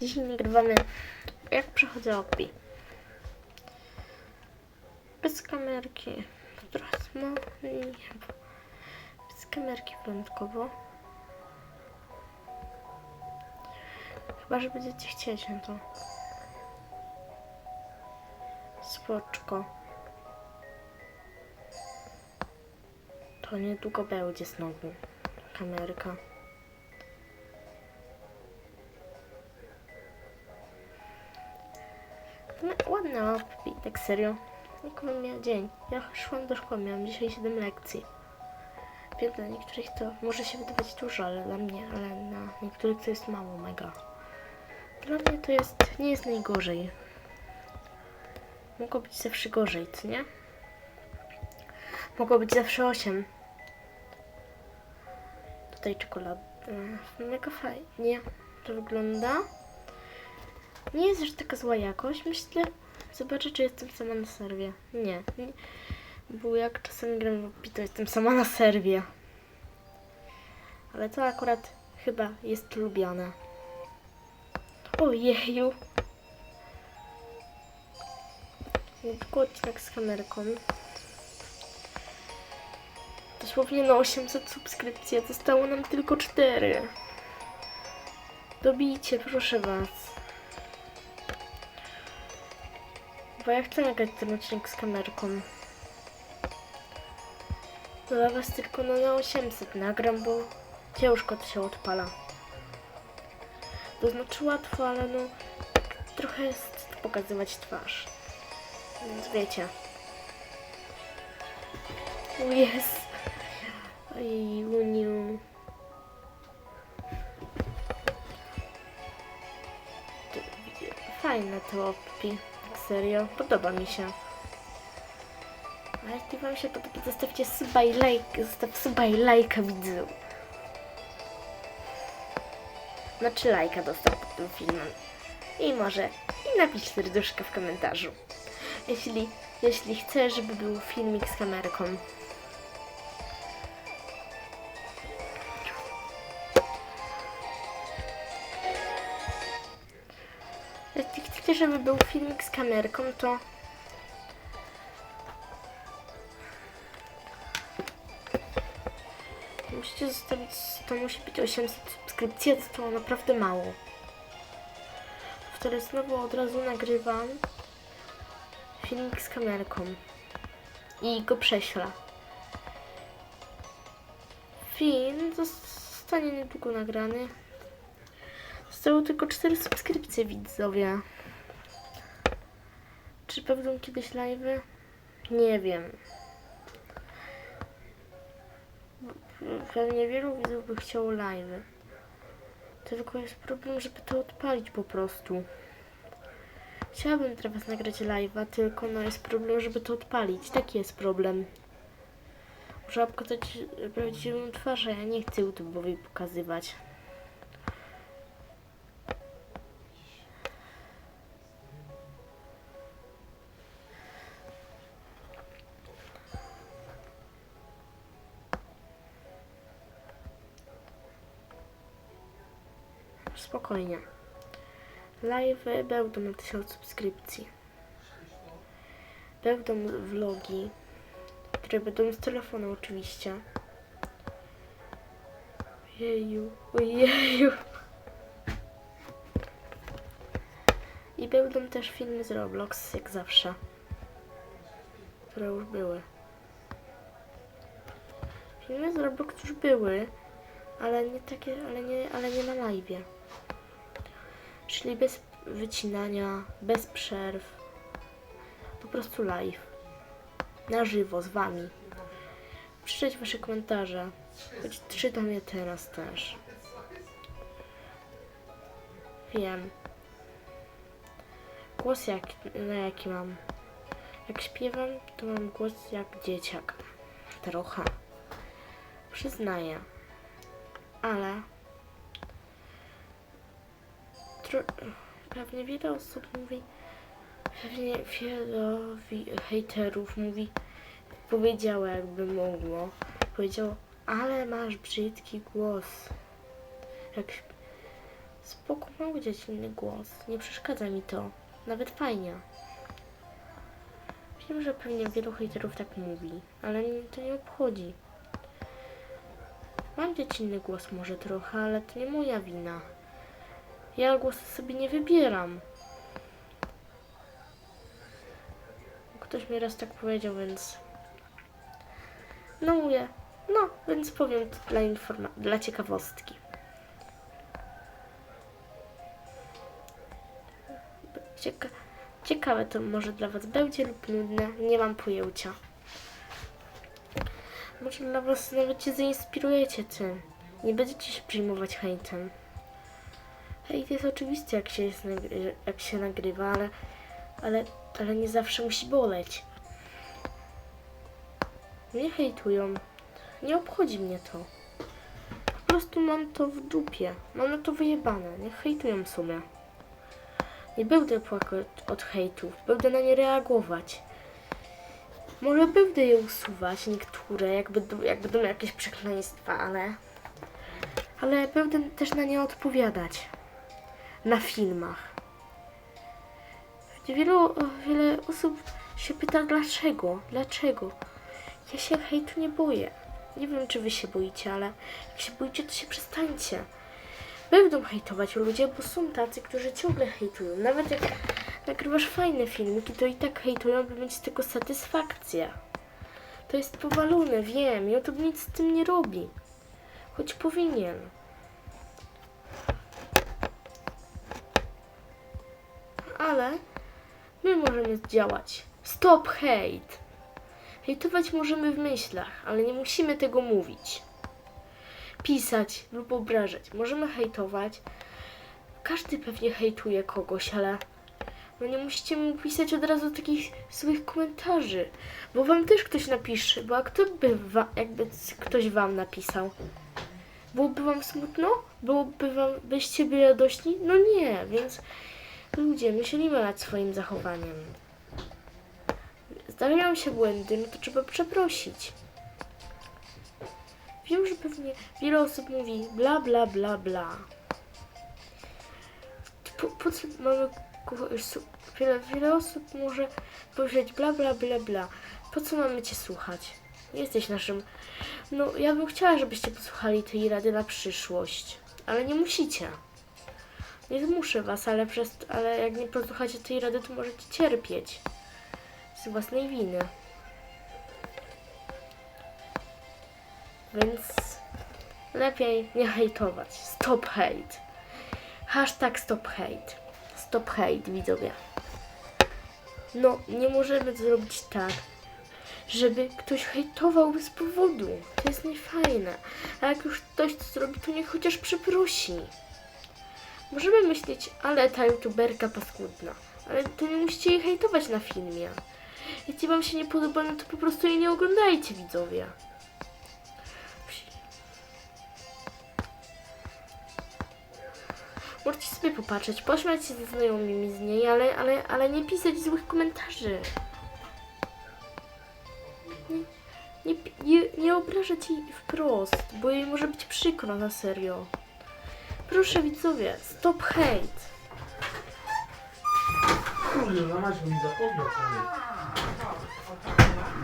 Dzisiaj nagrywamy jak przechodzę opi. Bez kamerki. Trochę no, nie, bez kamerki wyjątkowo. Chyba, że będziecie chcieć no to. Spoczko. To niedługo będzie znowu kamerka. Ładna opi, tak serio. Jak bym miała dzień. Ja szłam do szkoły, miałam dzisiaj 7 lekcji. Wiem, dla niektórych to może się wydawać dużo, ale dla mnie, ale na niektórych to jest mało, mega. Dla mnie to jest, nie jest najgorzej. Mogło być zawsze gorzej, co nie? Mogło być zawsze 8. Tutaj czekolada. Mega fajnie to wygląda. Nie jest już taka zła jakość, myślę. Zobaczę, czy jestem sama na serwie. Nie, nie. Bo jak czasami gram w to jestem sama na serwie. Ale to akurat chyba jest lubiane. Ojeju. Niedługo odcinek z kamerką. Dosłownie na 800 subskrypcji, a zostało nam tylko 4. Dobijcie, proszę was. Bo ja chcę nagrać ten odcinek z kamerką. Dla was tylko no na 800 nagram, bo ciężko to się odpala. To znaczy łatwo, ale no trochę jest pokazywać twarz. Więc wiecie. Jest. Oj, uniu. Fajne to opi. Serio. Podoba mi się. A jeśli wam się podoba, zostawcie suba i like. Zostaw suba i lajka widzę. Znaczy lajka dostał pod tym filmem. I może i napisz serduszka w komentarzu. Jeśli, jeśli chcesz, żeby był filmik z kamerką. Żeby był filmik z kamerką, to musicie zostawić, to musi być 800 subskrypcji, to naprawdę mało. Wtedy znowu od razu nagrywam filmik z kamerką i go prześlę. Film zostanie niedługo nagrany. Zostało tylko 4 subskrypcje widzowie. Czy będą kiedyś live'y? Nie wiem. Pewnie wielu widzów by chciało live'y. Tylko jest problem, żeby to odpalić po prostu. Chciałabym teraz nagrać live'a, tylko no jest problem, żeby to odpalić. Taki jest problem. Muszę pokazać prawdziwą twarz, a ja nie chcę YouTube'owi pokazywać. Spokojnie. Live będą na 1000 subskrypcji. Będą vlogi, które będą z telefonu oczywiście. Jeju, ojeju. I będą też filmy z Roblox, jak zawsze. Które już były. Filmy z Roblox już były, ale nie takie, ale nie, ale nie na live. Czyli bez wycinania, bez przerw. Po prostu live. Na żywo, z wami. Przeczytać wasze komentarze. Choć czytam je teraz też. Wiem. Głos jak, na jaki mam. Jak śpiewam, to mam głos jak dzieciak. Trochę. Przyznaję. Ale pewnie wiele osób mówi, pewnie wiele wi- hejterów mówi, powiedziało jakby mogło, powiedziało, ale masz brzydki głos. Jak Spoko, mam gdzieś inny głos. Nie przeszkadza mi to. Nawet fajnie. Wiem, że pewnie wielu hejterów tak mówi, ale mnie to nie obchodzi. Mam dziecinny głos może trochę, ale to nie moja wina. Ja głosu sobie nie wybieram. Ktoś mi raz tak powiedział, więc... No mówię. No, więc powiem to dla informa- dla ciekawostki. Cieka- ciekawe to może dla Was będzie lub nudne, nie mam pojęcia. Może dla Was nawet się zainspirujecie tym. Nie będziecie się przyjmować hejtem. Hejt jest oczywiście jak się, jest jak się nagrywa, ale, ale, ale nie zawsze musi boleć. Mnie hejtują. Nie obchodzi mnie to. Po prostu mam to w dupie. Mam na to wyjebane. Niech hejtują sobie. Nie będę płakać od hejtów. Będę na nie reagować. Może będę je usuwać, niektóre, jak będą, jak będą jakieś przekleństwa, ale... Ale będę też na nie odpowiadać. Na filmach. Wielu, wiele osób się pyta dlaczego, dlaczego. Ja się hejtu nie boję. Nie wiem, czy wy się boicie, ale jak się boicie, to się przestańcie. Będą hejtować ludzie, bo są tacy, którzy ciągle hejtują. Nawet jak nagrywasz fajne filmiki, to i tak hejtują, by mieć tego satysfakcję. To jest powalone, wiem. YouTube nic z tym nie robi. Choć powinien. Ale my możemy działać. Stop hate! Hejtować możemy w myślach, ale nie musimy tego mówić. Pisać lub obrażać. Możemy hejtować. Każdy pewnie hejtuje kogoś, ale no nie musicie mu pisać od razu takich złych komentarzy, bo wam też ktoś napisze, bo a kto by wa- jakby ktoś wam napisał? Byłoby wam smutno? Byłoby wam, byście byli radośni? No nie, więc ludzie, myślimy nad swoim zachowaniem. Zdarzają się błędy, no to trzeba przeprosić. Wiem, że pewnie wiele osób mówi bla bla bla bla. Po, po co mamy wiele, wiele osób może powiedzieć bla bla bla bla. Po co mamy cię słuchać? Jesteś naszym. No, ja bym chciała, żebyście posłuchali tej rady na przyszłość, ale nie musicie. Nie zmuszę was, ale, przez, ale jak nie posłuchacie tej rady, to możecie cierpieć z własnej winy. Więc lepiej nie hejtować. Stop hate. Hashtag stop hate. Stop hate, widzowie. No, nie możemy zrobić tak, żeby ktoś hejtował bez powodu. To jest niefajne. A jak już ktoś to zrobi, to niech chociaż przeprosi. Możemy myśleć, ale ta youtuberka paskudna. Ale to nie musicie jej hejtować na filmie. Jeśli wam się nie podoba, no to po prostu jej nie oglądajcie, widzowie. Możecie sobie popatrzeć, pośmiać się ze znajomymi z niej, ale, ale, ale nie pisać złych komentarzy. Nie, nie, nie, nie obrażać jej wprost, bo jej może być przykro na serio. Proszę widzowie, stop hate. Kurde, na mać mi zapomniał.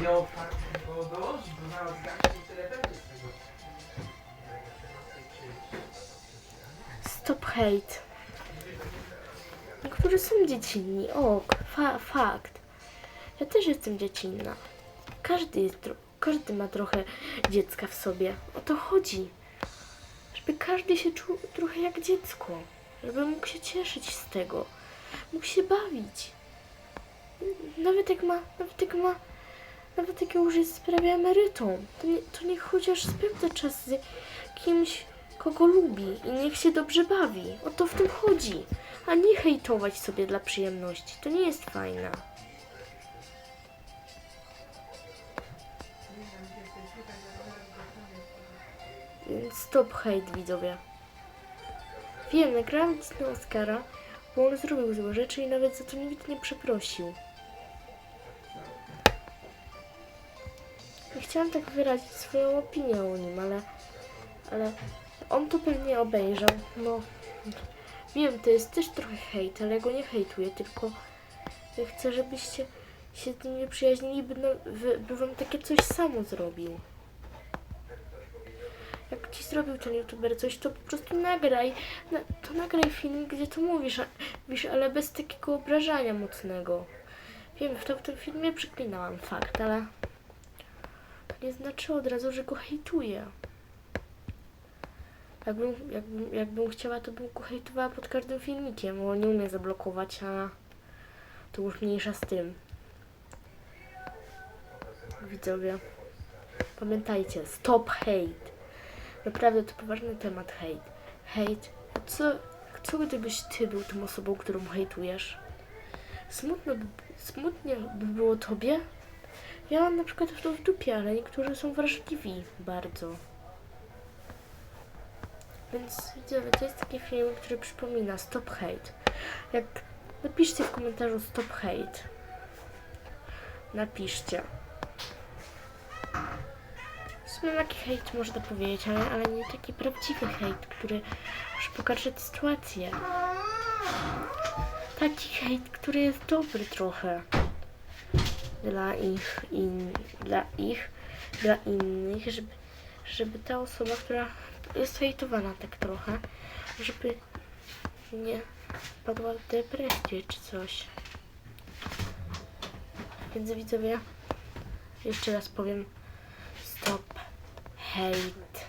Nie oparł go dość, bo zaraz gaśnie tyle będzie z tego. Stop hate. Niektórzy są dziecinni, ok, fa fakt. Ja też jestem dziecinna. Każdy, jest tro- każdy ma trochę dziecka w sobie. O to chodzi. Żeby każdy się czuł trochę jak dziecko. Żeby mógł się cieszyć z tego. Mógł się bawić. Nawet jak ma, nawet jak ma, nawet jak już jest prawie emerytą, to, nie, to niech chociaż spędza czas z kimś, kogo lubi i niech się dobrze bawi. O to w tym chodzi. A nie hejtować sobie dla przyjemności. To nie jest fajne. Stop hate, widzowie. Wiem, nagrałem nic na Oscara, bo on zrobił złe rzeczy i nawet za to nikt nie przeprosił. Chciałam tak wyrazić swoją opinię o nim, ale, ale on to pewnie obejrzał. No, Wiem, to jest też trochę hejt, ale go nie hejtuję, tylko chcę, żebyście się z nim nie przyjaźnili, by, no, by wam takie coś samo zrobił. Ci zrobił ten youtuber coś, to po prostu nagraj, na, to nagraj film, gdzie to mówisz, a, mówisz, ale bez takiego obrażania mocnego. Wiem, w, to, w tym filmie przeklinałam fakt, ale to nie znaczy od razu, że go hejtuję. Jakbym, jakbym, jakbym chciała, to bym go hejtowała pod każdym filmikiem, bo nie umie zablokować, a to już mniejsza z tym. Widzowie, pamiętajcie, stop hate. Naprawdę to poważny temat. Hate. A co, co gdybyś ty był tą osobą, którą hejtujesz? Smutno smutnie by było tobie? Ja mam na przykład to w dupie, ale niektórzy są wrażliwi bardzo. Więc widzowie, to jest taki film, który przypomina Stop Hate. Jak napiszcie w komentarzu Stop Hate. Napiszcie. Sumie taki hejt można powiedzieć, ale, ale nie taki prawdziwy hejt, który może pokaże sytuację. Taki hejt, który jest dobry trochę. Dla ich, in, dla ich, dla innych, żeby, żeby ta osoba, która jest hejtowana tak trochę, żeby nie wpadła w depresję czy coś. Więc widzowie, jeszcze raz powiem stop hate.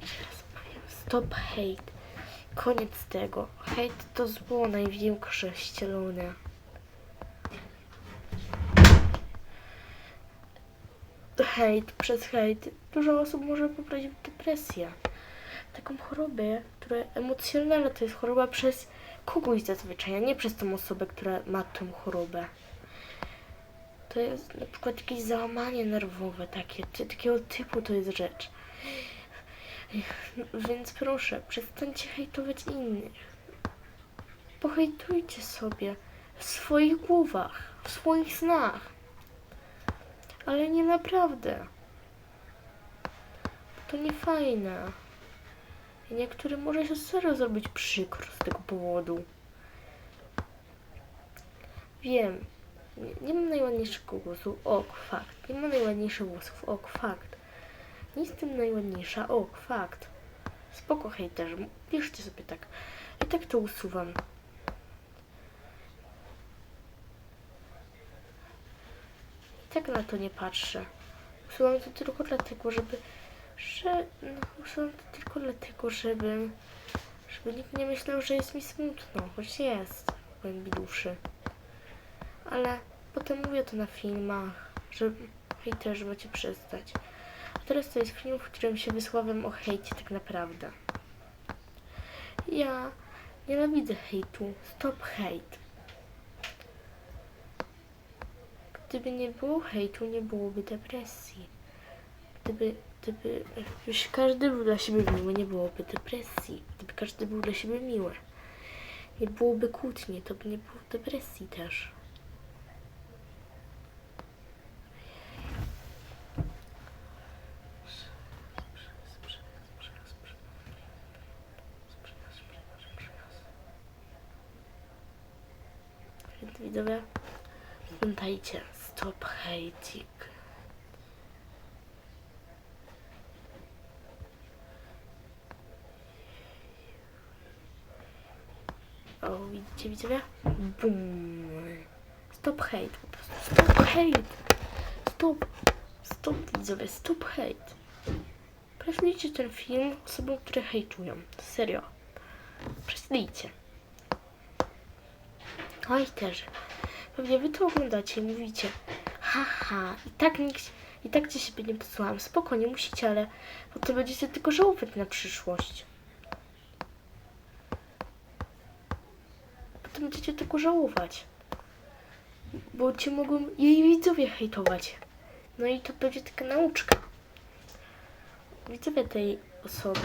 Jeszcze raz powiem stop hate. Koniec tego. Hate to zło największe ścielone. hejt, przez hejt dużo osób może poprawić depresję. Taką chorobę, która emocjonalna to jest choroba przez kogoś zazwyczaj, a nie przez tą osobę, która ma tą chorobę. To jest na przykład jakieś załamanie nerwowe takie, czy takiego typu to jest rzecz. Więc proszę, przestańcie hejtować innych. Pohejtujcie sobie w swoich głowach, w swoich snach. Ale nie naprawdę. To nie fajne. I niektórym może się serio zrobić przykro z tego powodu. Wiem. Nie, nie mam najładniejszego głosu. Ok, fakt. Nie mam najładniejszych głosów. Ok, fakt. Nie jestem najładniejsza. Ok, fakt. Spoko hejterzy. Piszcie sobie tak. I tak to usuwam. I tak na to nie patrzę. Usuwam to tylko dlatego, żeby... Że... No, usuwam to tylko dlatego, żeby... Żeby nikt nie myślał, że jest mi smutno. Choć jest w głębi duszy. Ale potem mówię to na filmach, że hejterzy macie przestać. A teraz to jest film, w którym się wysławiam o hejcie tak naprawdę. Ja nienawidzę hejtu. Stop hate. Gdyby nie było hejtu, nie byłoby depresji. Gdyby, gdyby już każdy był dla siebie miły, nie byłoby depresji. Gdyby każdy był dla siebie miły, nie byłoby kłótni, to by nie było depresji też. Więc widzowie, pamiętajcie, stop hating. O, widzicie, widzowie? Bum. Stop hate, po prostu. Stop hate. Stop. Stop, widzowie, stop hate. Prześlijcie ten film osobom, które hejtują. Serio. Prześlijcie. Też. Pewnie wy to oglądacie i mówicie haha, i tak nikt, i tak cię siebie nie posłucham. Spoko, nie musicie, ale potem będziecie tylko żałować na przyszłość. Potem będziecie tylko żałować. Bo cię mogą jej widzowie hejtować. No i to będzie taka nauczka. Widzowie tej osoby.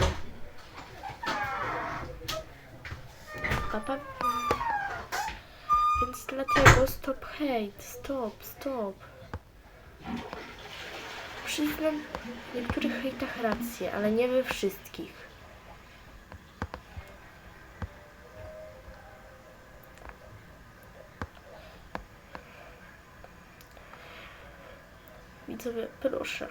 Papa. Dlatego stop hate, stop, stop. Przyznam w niektórych hejtach rację, ale nie we wszystkich. Widzowie, proszę.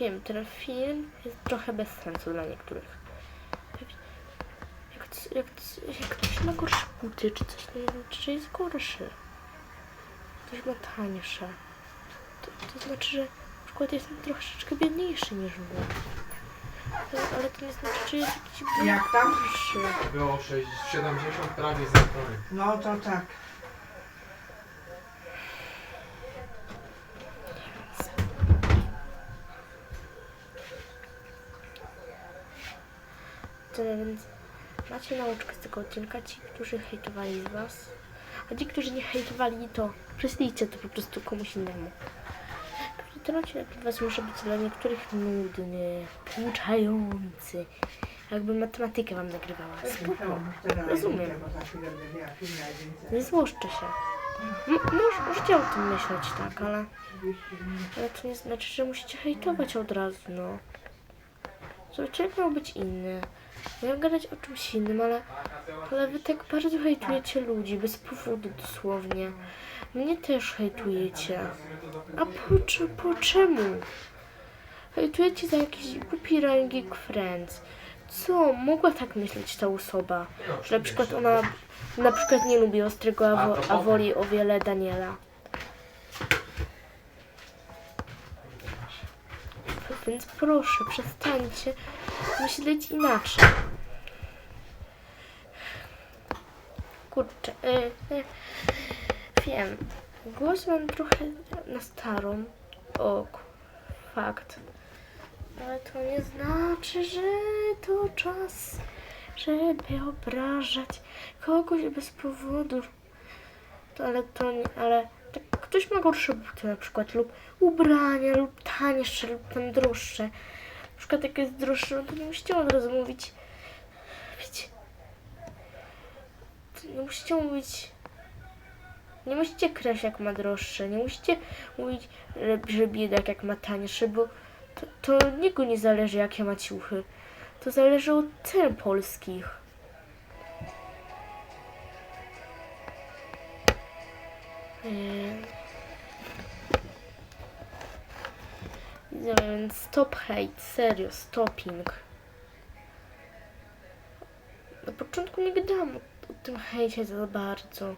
Wiem, ten film jest trochę bez sensu dla niektórych. Jak, jak, ktoś ma gorsze buty, czy coś, nie znaczy, że jest gorszy. Ktoś ma tańsze. To, to znaczy, że na przykład jest troszeczkę biedniejszy niż my. To, ale to nie znaczy, że jest jakiś Jak tam? gorszy. Było 6, 70 prawie zamknięte. No to tak. To więc macie nauczkę z tego odcinka, ci, którzy hejtowali z was. A ci, którzy nie hejtowali, to prześlijcie to po prostu komuś innemu. Ten odcinek was może być dla niektórych nudny, pouczający. Jakby matematykę wam nagrywała. Spoko. Rozumiem. Nie złoszczę się. M- możecie o tym myśleć, tak, ale, ale to nie znaczy, że musicie hejtować od razu, no. Zobaczcie, miał być inny. Miałem gadać o czymś innym, ale, ale wy tak bardzo hejtujecie ludzi, bez powodu dosłownie. Mnie też hejtujecie. A po, czy- po czemu? Hejtujecie za jakiś głupi ranking friends. Co? Mogła tak myśleć ta osoba. Że na przykład ona na przykład nie lubi ostrego, a, A, woli o wiele Daniela. Więc proszę, przestańcie myśleć inaczej. Kurczę, y, wiem, głos mam trochę na starą. O, fakt. Ale to nie znaczy, że to czas, żeby obrażać kogoś bez powodu. To, ale to nie, ale ktoś ma gorsze buty na przykład, lub ubrania, lub tańsze, lub tam droższe. Przykład jak jest droższe, no to nie musicie od razu mówić, wiecie, nie musicie mówić, nie musicie kraść jak ma droższe, nie musicie mówić, że, że biedak jak ma tańsze, bo to, to niego nie zależy jakie ma ciuchy. To zależy od cen polskich. Yy. Więc stop hate, serio, stopping. Na początku nie gadałam o, o tym hejcie za bardzo.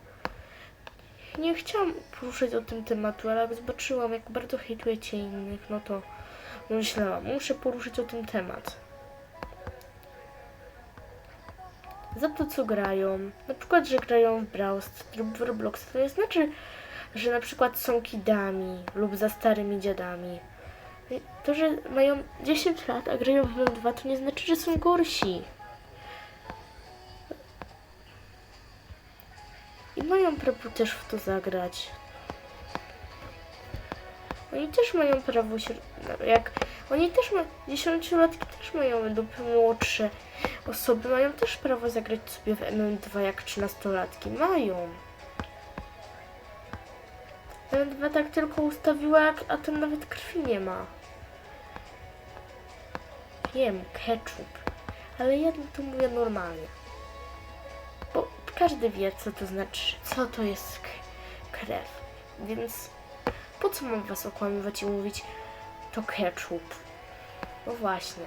Nie chciałam poruszyć o tym tematu, ale jak zobaczyłam, jak bardzo hejtujecie innych, no to myślałam, muszę poruszyć o tym temat. Za to, co grają, na przykład, że grają w Brawl lub w Roblox, to nie znaczy, że na przykład są kidami lub za starymi dziadami. To, że mają 10 lat, a grają w M2, to nie znaczy, że są gorsi. I mają prawo też w to zagrać. Oni też mają prawo się, jak oni też mają, dziesięciolatki też mają lub młodsze osoby, mają też prawo zagrać sobie w MM2 jak trzynastolatki. Mają. MM2 tak tylko ustawiła, a tam nawet krwi nie ma. Wiem, ketchup, ale ja to mówię normalnie. Bo każdy wie, co to znaczy, co to jest krew. Więc po co mam was okłamywać i mówić to ketchup? No właśnie.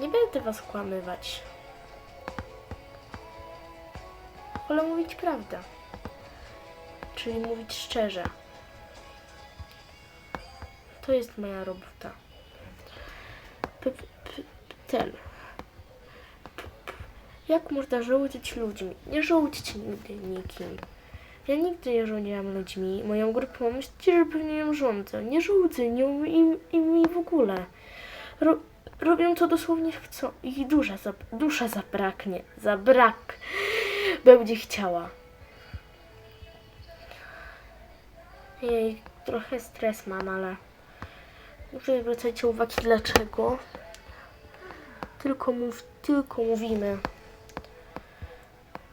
Nie będę was okłamywać. Wolę mówić prawdę. Czyli mówić szczerze. To jest moja robota. P- ten. Jak można żołdzić ludźmi? Nie żołdźcie nigdy nikim. Ja nigdy nie rządziłam ludźmi. Moją grupą myślicie, że pewnie ją rządzę. Nie żołdzę nią im, im w ogóle. Ro, robią to dosłownie chcą. Ich dusza, za, dusza zabraknie. Zabrak. Będzie chciała. Jej, trochę stres mam, ale muszę zwracajcie uwagi dlaczego. Tylko mów, tylko mówimy.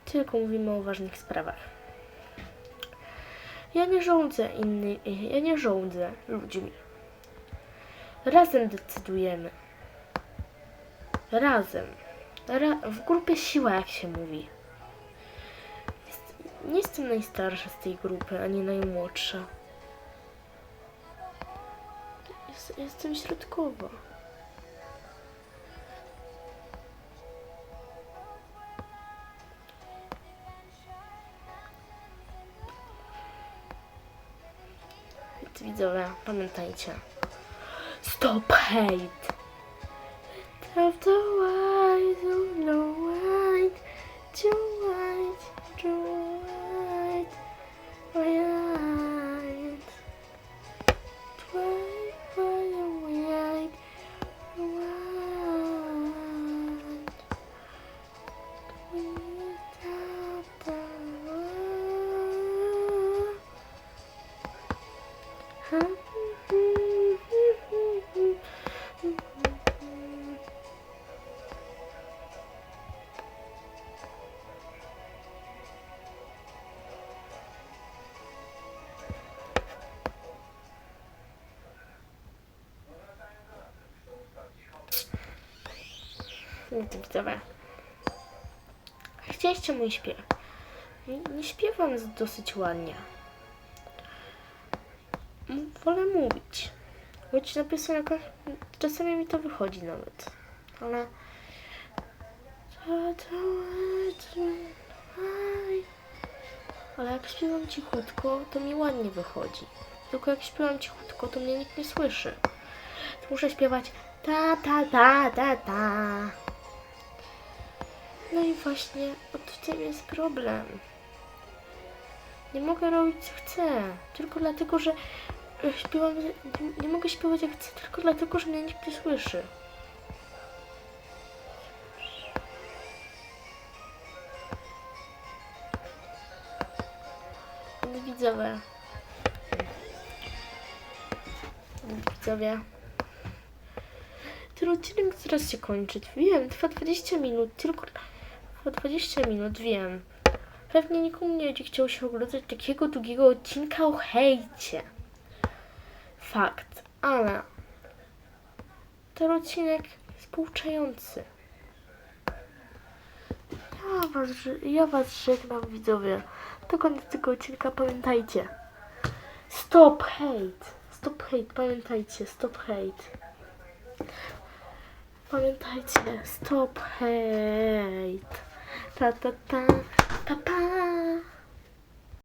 Tylko mówimy o ważnych sprawach. Ja nie rządzę innymi, ja nie rządzę ludźmi. Razem decydujemy. Razem. Ra w grupie siła, jak się mówi. Jest, nie jestem najstarsza z tej grupy, ani najmłodsza. Jest, jestem środkowa. Widzowie, pamiętajcie. Stop hate! Of the white, no white, Nie tym widzowie. Chcieliście mój śpiew. Nie, nie śpiewam dosyć ładnie. Wolę mówić. Być na piosenkach, czasami mi to wychodzi nawet. Ale... Ale jak śpiewam cichutko, to mi ładnie wychodzi. Tylko jak śpiewam cichutko, to mnie nikt nie słyszy. To muszę śpiewać ta ta ta ta ta. No i właśnie w tym jest problem. Nie mogę robić co chcę, tylko dlatego, że e, śpiewam, nie, mogę śpiewać jak chcę, tylko dlatego, że mnie nikt nie słyszy. Więc Widzowie. Widzowie. Ten odcinek zaraz się kończyć. Wiem, trwa 20 minut, tylko trwa 20 minut, wiem. Pewnie nikomu nie będzie chciał się oglądać takiego długiego odcinka o hejcie. Fakt, ale ten odcinek jest. Ja was, ja was żegnam widzowie. Do końca tego odcinka pamiętajcie. Stop hate. Stop hate, pamiętajcie, stop hate. Pamiętajcie, stop hate. Ta ta ta, pa pa.